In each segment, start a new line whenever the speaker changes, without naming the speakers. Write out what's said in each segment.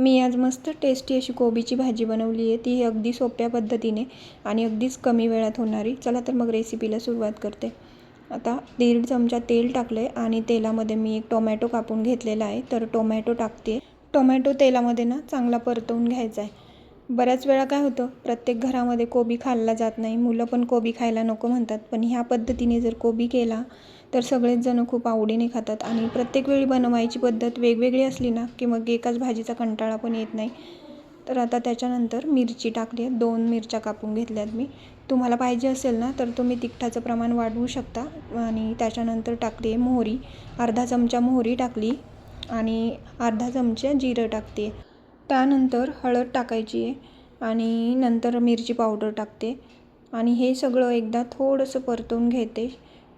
मी आज मस्त टेस्टी अशी कोबीची भाजी बनवली आहे. ती अगदी सोप्या पद्धतीने आणि अगदीच कमी वेळात होणारी. चला तर मग रेसिपीला सुरुवात करते. आता दीड चमचा तेल टाकलं आहे आणि तेलामध्ये मी एक टोमॅटो कापून घेतलेला आहे. तर टोमॅटो टाकते. टोमॅटो तेलामध्ये ना चांगला परतवून घ्यायचा आहे. बऱ्याच वेळा काय होतं प्रत्येक घरामध्ये कोबी खाल्ला जात नाही मुलं पण कोबी खायला नको म्हणतात. पण ह्या पद्धतीने जर कोबी केला तर सगळेच जणं खूप आवडीने खातात. आणि प्रत्येक वेळी बनवायची पद्धत वेगवेगळी असली ना की मग एकाच भाजीचा कंटाळा पण येत नाही. तर आता त्याच्यानंतर मिरची टाकली आहे. दोन मिरच्या कापून घेतल्यात मी. तुम्हाला पाहिजे असेल ना तर तुम्ही तिखटाचं प्रमाण वाढवू शकता. आणि त्याच्यानंतर टाकली आहे मोहरी. अर्धा चमचा मोहरी टाकली. आणि अर्धा चमचा जिरं टाकते. त्यानंतर हळद टाकायची आहे आणि नंतर मिरची पावडर टाकते. आणि हे सगळं एकदा थोडंसं परतून घेते.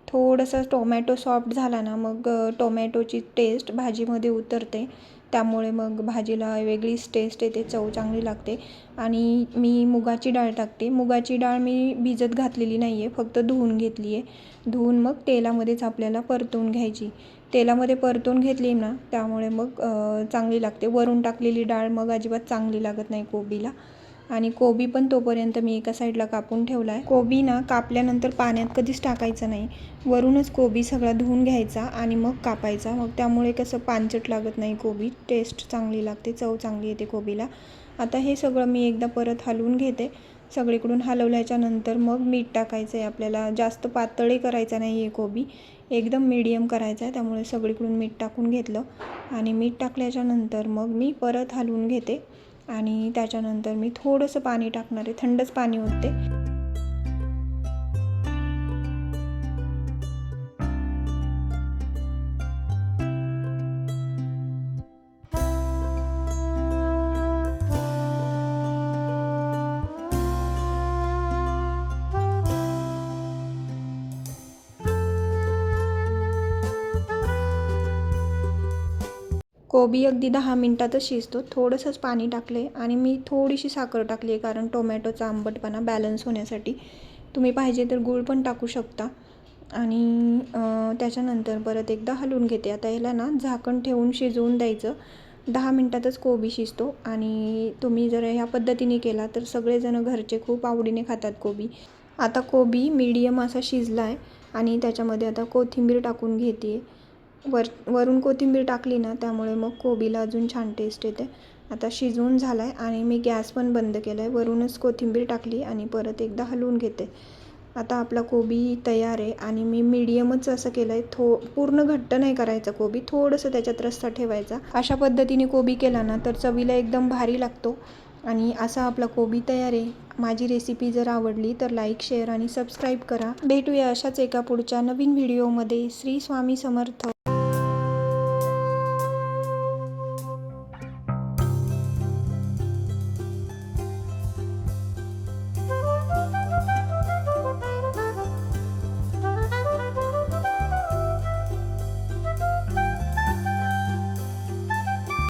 थोडंसं टोमॅटो सॉफ्ट झाला ना मग टोमॅटोची टेस्ट भाजीमध्ये उतरते. त्यामुळे मग भाजीला वेगळीच टेस्ट येते चव चांगली लागते. आणि मी मुगाची डाळ टाकते. मुगाची डाळ मी भिजत घातलेली नाही आहे फक्त धुवून घेतली आहे धुवून मग तेलामध्येच आपल्याला परतून घ्यायची. तेलामध्ये परतून घेतली ना त्यामुळे मग चांगली लागते. वरून टाकलेली डाळ मग अजिबात चांगली लागत नाही कोबीला. आणि कोबी पण तोपर्यंत मी एका साईडला कापून ठेवला आहे कोबी ना कापल्यानंतर पाण्यात कधीच टाकायचं नाही. वरूनच कोबी सगळा धुवून घ्यायचा आणि मग कापायचा. मग त्यामुळे कसं पानचट लागत नाही कोबी. टेस्ट चांगली लागते चव चांगली येते कोबीला. आता हे सगळं मी एकदा परत हलवून घेते. सगळीकडून हलवल्याच्या नंतर मग मीठ टाकायचं आहे आपल्याला जास्त पातळी करायचा नाही आहे कोबी. एकदम मीडियम करायचं आहे त्यामुळे सगळीकडून मीठ टाकून घेतलं. आणि मीठ टाकल्याच्या नंतर मग मी परत हलवून घेते. आणि त्याच्यानंतर मी थोडंसं पाणी टाकणार आहे थंडच पाणी होते कोबी अगदी दहा मिनटातच शिजतो. थोडंसंच पाणी टाकले आणि मी थोडीशी साखर टाकली आहे कारण टोमॅटोचा आंबटपणा बॅलन्स होण्यासाठी. तुम्ही पाहिजे तर गूळ पण टाकू शकता. आणि त्याच्यानंतर परत एकदा हलवून घेते. आता याला ना झाकण ठेवून शिजवून द्यायचं. दहा मिनटातच कोबी शिजतो. आणि तुम्ही जर ह्या पद्धतीने केला तर सगळेजण घरचे खूप आवडीने खातात कोबी. आता कोबी मीडियम असा शिजला आहे आणि त्याच्यामध्ये आता कोथिंबीर टाकून घेते वर वरून कोथिंबीर टाकली ना त्यामुळे मग कोबीला अजून छान टेस्ट येते. आता शिजवून झाला आहे आणि मी गॅस पण बंद केला आहे वरूनच कोथिंबीर टाकली आणि परत एकदा हलवून घेते. आता आपला कोबी तयार आहे आणि मी मीडियमच असं केलं आहे थो पूर्ण घट्ट नाही करायचं कोबी थोडंसं त्याच्यात रस्सा ठेवायचा. अशा पद्धतीने कोबी केला ना तर चवीला एकदम भारी लागतो. आणि असा आपला कोबी तयार आहे. माझी रेसिपी जर आवडली तर लाईक शेअर आणि सबस्क्राईब करा. भेटूया अशाच एका पुढच्या नवीन व्हिडिओमध्ये श्री स्वामी समर्थ.